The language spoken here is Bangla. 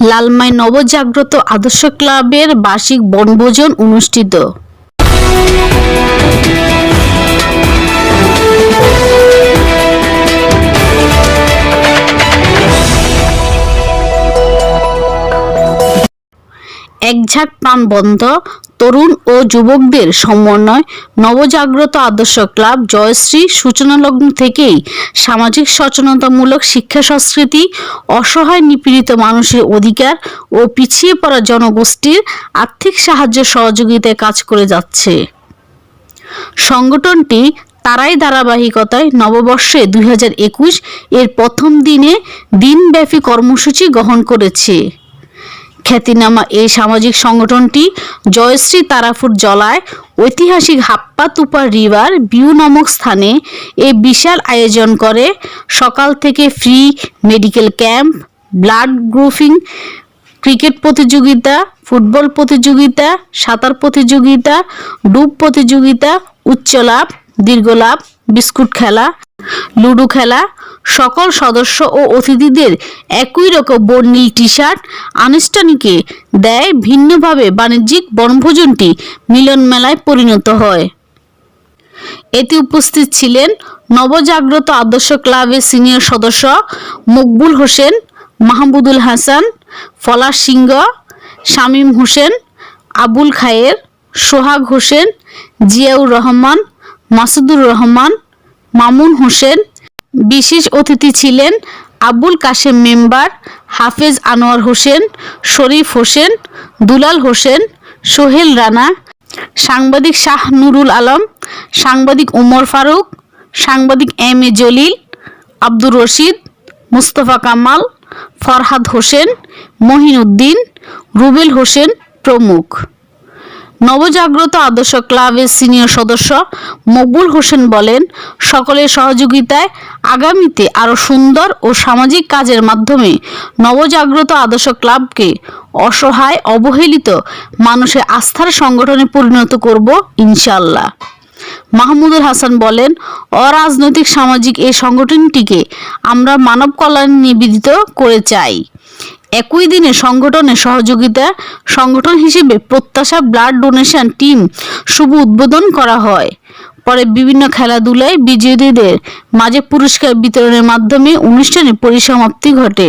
লালমাই নবজাগ্রত আদর্শ ক্লাবের বার্ষিক বনভোজন অনুষ্ঠিত। একঝাঁক প্রাণবন্ধ তরুণ ও যুবকদের সমন্বয়, নবজাগ্রত আদর্শ ক্লাব, জয়শ্রী, সূচনালগ্ন থেকেই সামাজিক সচেতনতামূলক শিক্ষা সংস্কৃতি, অসহায় নিপীড়িত মানুষের অধিকার ও পিছিয়ে পড়া জনগোষ্ঠীর আর্থিক সাহায্য সহযোগিতায় কাজ করে যাচ্ছে। সংগঠনটি তারাই ধারাবাহিকতায় নববর্ষে দুই হাজার একুশ এর প্রথম দিনে দিনব্যাপী কর্মসূচি গ্রহণ করেছে। খ্যাতিনামা এই সামাজিক সংগঠনটি জয়শ্রী তারাপুর জলায় ঐতিহাসিক হাপ্পা তুপা রিভার বিউ নামক স্থানে এই বিশাল আয়োজন করে। সকাল থেকে free medical camp, blood grouping cricket প্রতিযোগিতা, ফুটবল প্রতিযোগিতা, সাঁতার প্রতিযোগিতা, ডুব প্রতিযোগিতা উচ্চ লাভ দীর্ঘ লাভ বিস্কুট খেলা, লুডো খেলা, সকল সদস্য ও অতিথিদের একই রকম বর্ণিল টি শার্ট আনুষ্ঠানিকে দেয় ভিন্নভাবে বাণিজ্যিক বনভোজনটি মিলন মেলায় পরিণত হয়। এতে উপস্থিত ছিলেন নবজাগ্রত আদর্শ ক্লাবের সিনিয়র সদস্য মকবুল হোসেন, মাহমুদুল হাসান ফলার সিংহ, শামীম হোসেন, আবুল খায়ের, সোহাগ হোসেন, জিয়াউর রহমান মাসুদুর রহমান, মামুন হোসেন, বিশেষ অতিথি ছিলেন আবুল কাশেম মেম্বার হাফেজ আনোয়ার হোসেন, শরীফ হোসেন, দুলাল হোসেন, সোহেল রানা, সাংবাদিক শাহ নুরুল আলম, সাংবাদিক উমর ফারুক, সাংবাদিক এম এ জলিল, আব্দুর রশিদ, মুস্তফা কামাল, ফরহাদ হোসেন, মহিনুদ্দিন, রুবেল হোসেন প্রমুখ। নবজাগ্রত আদর্শ ক্লাবের সিনিয়র সদস্য মকবুল হোসেন বলেন, সকলের সহযোগিতায় আগামীতে আরও সুন্দর ও সামাজিক কাজের মাধ্যমে নবজাগ্রত আদর্শ ক্লাবকে অসহায়, অবহেলিত মানুষের আস্থার সংগঠনে পরিণত করব ইনশাল্লাহ মাহমুদুল হাসান বলেন, অরাজনৈতিক সামাজিক এই সংগঠনটিকে আমরা মানব কল্যাণ নিবেদিত করে চাই। একই দিনে সংগঠনের সহযোগিতা, সংগঠন হিসেবে প্রত্যাশা, ব্লাড ডোনেশন টিম শুভ উদ্বোধন করা হয়। পরে বিভিন্ন খেলাধুলায় বিজয়ীদের মাঝে পুরস্কার বিতরণের মাধ্যমে অনুষ্ঠানের পরিসমাপ্তি ঘটে।